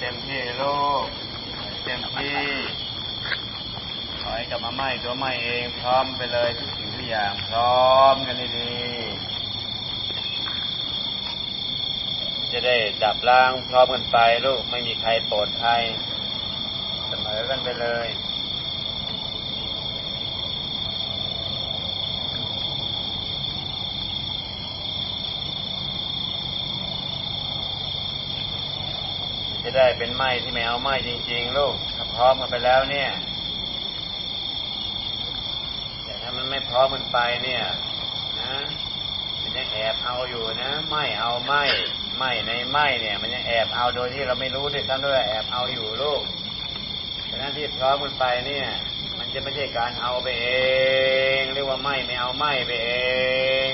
เต็มที่ลูกเต็มที่ขอให้กลับมาไหม้ตัวไหม้เองพร้อมไปเลยทุกสิ่งทุกอย่างพร้อมกันดีๆจะได้ดับล้างพร้อมกันไปลูกไม่มีใครโปรดใครเสมอกันไปเลย จะได้เป็นไหมที่ไม่เอาไหมจริง ๆ ลูกถ้าพร้อมกันไปแล้วเนี่ยแต่ถ้ามันไม่พร้อมมันไปเนี่ยนะมันยังแอบเอาอยู่นะไม่เอาไม่ไม่ในไม่เนี่ย มันยังแอบเอาโดยที่เราไม่รู้ด้วยซ้ำด้วยแอบเอาอยู่ลูกแต่นั้นที่พร้อมมันไปเนี่ย มันจะไม่ใช่การเอาไปเองเรียกว่าไม่ไม่เอาไม่ไปเอง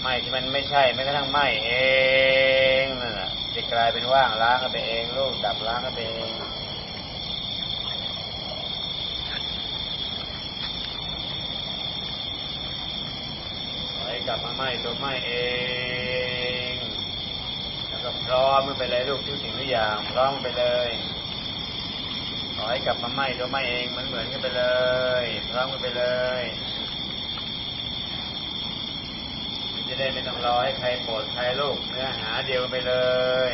ไม่ที่มันไม่ใช่ไม่กระทั่งไม่เอง กลายเป็นว่างล้างกันไปเองลูกดับล้างกันไปเองขอให้กลับมาไหม้ตัวไหม้เอง แล้วก็พร้อมมันไปเลยลูกทุกสิ่งทุกอย่างพร้อมไปเลยขอให้กลับมาไหม้ตัวไหม้เองเหมือนเหมือนกันไปเลยพร้อมกันไปเลยมันจะ ได้ไม่ต้องรอให้ใครโปรดใครลูกเนื้อหาเดียวไปเลย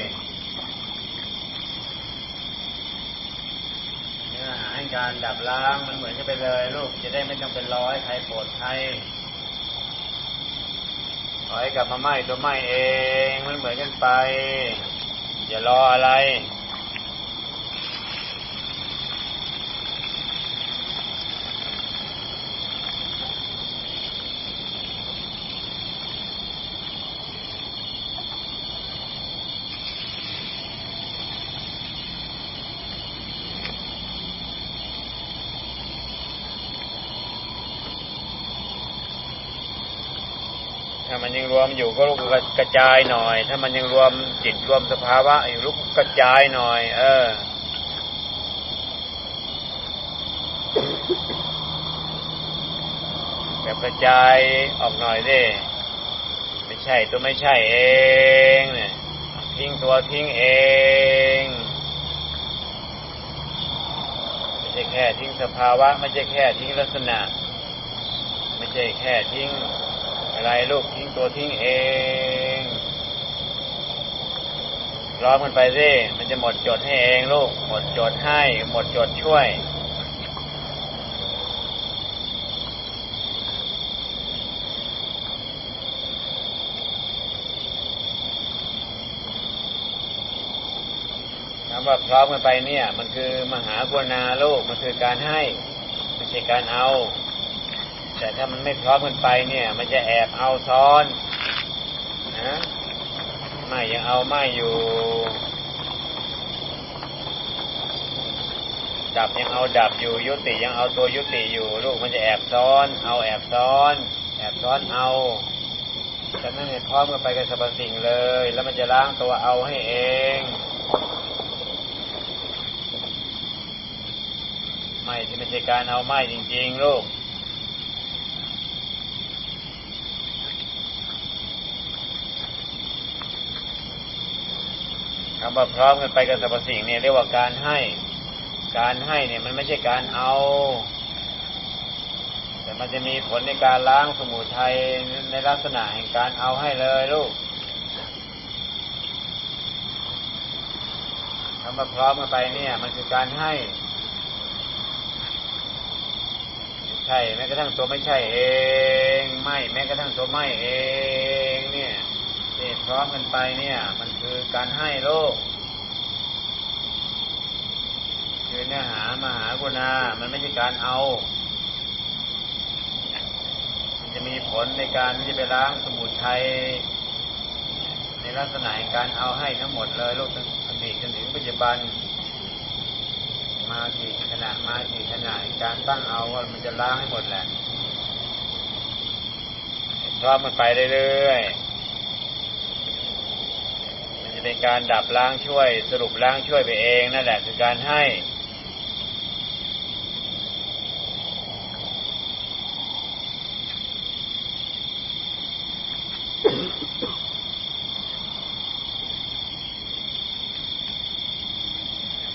เนื้อหาให้การดับล้างมันเหมือนกันไปเลยลูกจะได้ไม่ต้องเป็นรอให้ใครโปรดใครขอให้กลับมาไหม้ตัวไหม้เองมันเหมือนกันไปอย่ารออะไร ถ้ามันยังรวมอยู่ก็ลูกกระจายหน่อย ถ้ามันยังรวมจิตรวมสภาวะอยู่ลูกกระจายหน่อย เออ แบบกระจายออกหน่อยดิไม่ใช่ตัวไม่ใช่เองเนี่ยทิ้งตัวทิ้งเองไม่ใช่แค่ทิ้งสภาวะ ไม่ใช่แค่ทิ้งลักษณะ ไม่ใช่แค่ทิ้ง อะไรลูกทิ้งตัวทิ้งเองร้องมันไปสิมันจะหมดจดให้เองลูก หมดจดให้ หมดจดช่วยคำว่าพร้อมกันไปเนี่ย มันคือมหากรุณาโลกมันคือการให้ ไม่ใช่การเอา แต่ถ้ามันไม่พร้อมกันไปเนี่ย มันจะแอบเอาซ้อนนะไม่ยังเอาไม่อยู่ดับยังเอาดับอยู่ยุติยังเอาตัวยุติอยู่ ลูกมันจะแอบซ้อน เอาแอบซ้อน แอบซ้อนเอาฉะนั้นให้พร้อมกันไปกับสรรพสิ่งเลย แล้วมันจะล้างตัวเอาให้เองไม่ที่ไม่ใช่การเอาไม่จริง ๆ ลูก คำว่าพร้อมกันไปกับสรรพสิ่งเนี่ยเรียกว่าการให้ การให้เนี่ยมันไม่ใช่การเอา แต่มันจะมีผลในการล้างสมุทัยในลักษณะแห่งการเอาให้เลยลูกคำว่าพร้อมกันไปเนี่ย มันคือการให้ใช่แม้กระทั่งตัวไม่ใช่เอง ไม่แม้กระทั่งตัวไม่เอง เนี่ย ที่พร้อมกันไปเนี่ย มันคือการให้โลก คือเนื้อหามหากรุณา มันไม่ใช่การเอา มันจะมีผลในการที่ไปล้างสมุทัยในลักษณะการเอาให้ทั้งหมดเลยโลกทั้งอดีตจนถึงปัจจุบัน มากี่ขณะมากี่ขณะการตั้งเอาว่ามันจะล้างให้หมดแหละพร้อมมันไปเรื่อยๆ เป็นการดับล้างช่วย สรุปล้างช่วยไปเองนั่นแหละคือการให้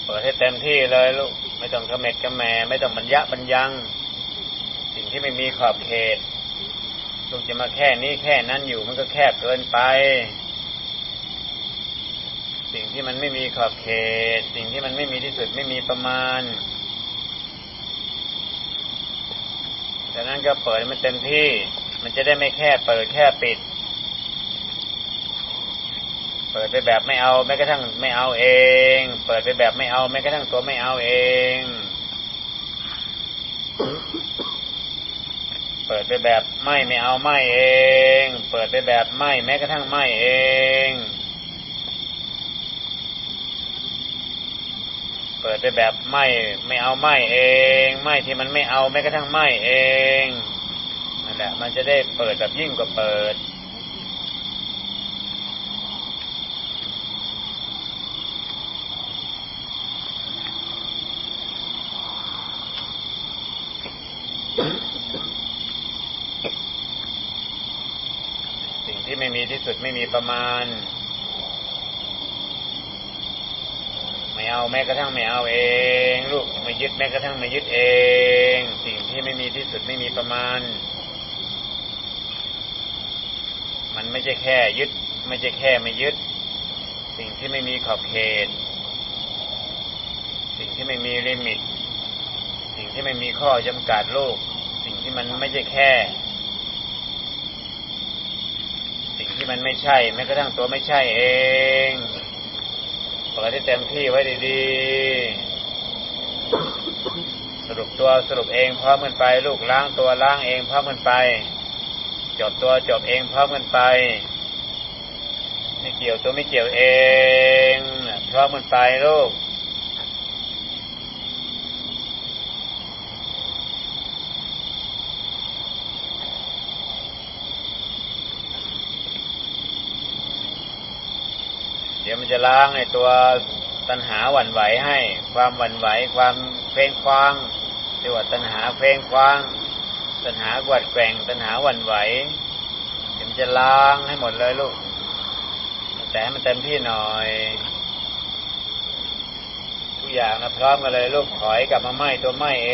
เปิดให้เต็มที่เลยลูก ไม่ต้องกระเม็ดกระแมไม่ต้องบรรยะบรรยัง สิ่งที่ไม่มีขอบเขตลูกจะมาแค่นี้แค่นั้นอยู่มันก็แคบเกินไป ที่มันไม่มีขอบเขต สิ่งที่มันไม่มีที่สุดไม่มีประมาณดังนั้นก็เปิดมันเต็มที่ มันจะได้ไม่แค่เปิดแค่ปิด เปิดไปแบบไม่เอาแม้กระทั่งไม่เอาเอง เปิดไปแบบไม่เอาแม้กระทั่งตัวไม่เอาเอง เปิดไปแบบไม่ไม่เอาไม่เอง เปิดไปแบบไม่แม้กระทั่งไม่เอง ปิดไปแบบไม่ไม่เอาไม่เองไม่ที่มันไม่เอาแม้กระทั่งไม่เองนั่นแหละมันจะได้เปิดแบบยิ่งกว่าเปิดสิ่งที่ไม่มีที่สุดไม่มีประมาณ ไม่ เอาแม้กระทั่งไม่เอาเอง ลูกไม่ยึดแม้กระทั่งไม่ยึดเอง สิ่งที่ไม่มีที่สุดไม่มีประมาณ มันไม่ใช่แค่ยึด ไม่ใช่แค่ไม่ยึด สิ่งที่ไม่มีขอบเขต สิ่งที่ไม่มีลิมิต สิ่งที่ไม่มีข้อจำกัดโลก สิ่งที่มันไม่ใช่แค่ สิ่งที่มันไม่ใช่แม้กระทั่งตัวไม่ใช่เอง เปิดให้เต็มที่ไว้ดีๆ สรุปตัวสรุปเองพร้อมกันไป ลูกล้างตัวล้างเองพร้อมกันไป จบตัวจบเองพร้อมกันไป ไม่เกี่ยวตัวไม่เกี่ยวเองพร้อมกันไปลูก ดี๋ยวมันจะล้างไอ้ตัวตัณหาหวั่นไหวให้ ความหวั่นไหว ความเพลงคว้างเรียกว่าตัณหาเพลงคว้าง ตัณหากวัดแกว่งตัณหาหวั่นไหวเดี๋ยวมันจะล้างให้หมดเลยลูก แต่ให้มันเต็มที่หน่อย ทุกอย่างนะพร้อมกันเลยลูกถอยกลับมาไหมตัวไหมเอ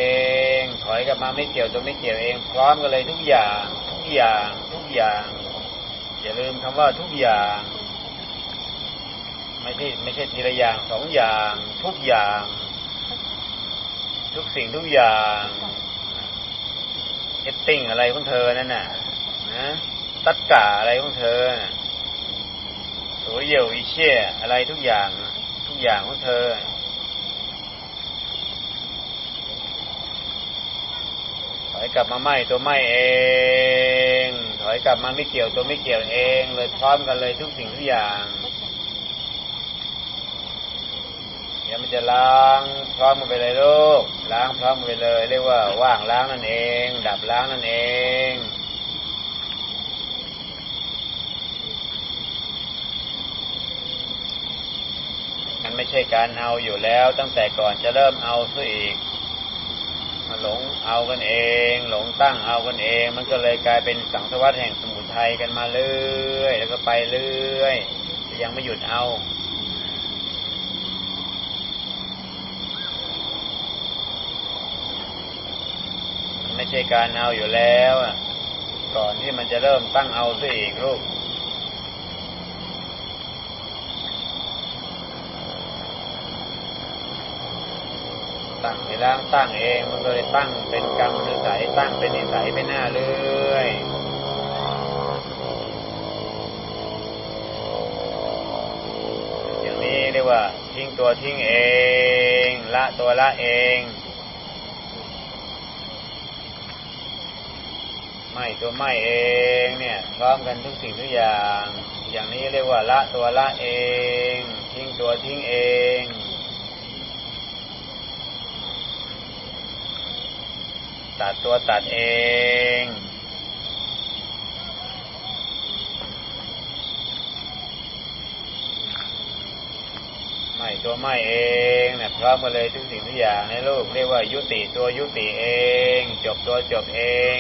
ง ถอยกลับมาไม่เกี่ยวตัวไม่เกี่ยวเอง พร้อมกันเลยทุกอย่าง ทุกอย่าง ทุกอย่าง อย่าลืมคำว่าทุกอย่าง ไม่ใช่ไม่ใช่ทีละอย่างสองอย่าง ทุกอย่าง ทุกสิ่งทุกอย่างเอตติ้งอะไรของเธอนั่นน่ะนะตัดกะอะไรของเธอโสเยี่ยวอีเชี่ยอะไรทุกอย่าง ทุกอย่างของเธอ ถอยกลับมาไหมตัวไหมเอง ถอยกลับมาไม่เกี่ยวตัวไม่เกี่ยวเอง เลยพร้อมกันเลยทุกสิ่งทุกอย่างเดี๋ยวมันจะล้างพร้อมกันไปเลยลูกล้างพร้อมกันไปเลย เรียกว่าว่างล้างนั่นเอง ดับล้างนั่นเองมันไม่ใช่การเอาอยู่แล้ว ตั้งแต่ก่อนจะเริ่มเอาซะอีกมาหลงเอากันเอง หลงตั้งเอากันเอง มันก็เลยกลายเป็นสังสวัสดแห่งสมุทัยกันมาเรื่อยแล้วก็ไปเรื่อยยังไม่หยุดเอา ไม่ใช่การเอาอยู่แล้วก่อนที่มันจะเริ่มตั้งเอาซะอีกลูกตั้งไปแล้วตั้งเองมันก็เลยตั้งเป็นกรรมนิสัยตั้งเป็นนิสัยไปหน้าเรื่อยอย่างนี้เรียกว่า ทิ้งตัวทิ้งเอง ละตัวละเอง ไม่ตัวไม่เองเนี่ยพร้อมกันทุกสิ่งทุกอย่าง อย่างนี้เรียกว่าละตัวละเอง ทิ้งตัวทิ้งเองตัดตัวตัดเอง ไม่ตัวไม่เองเนี่ยพร้อมกันเลยทุกสิ่งทุกอย่างในโลกเรียกว่ายุติตัวยุติเอง จบตัวจบเอง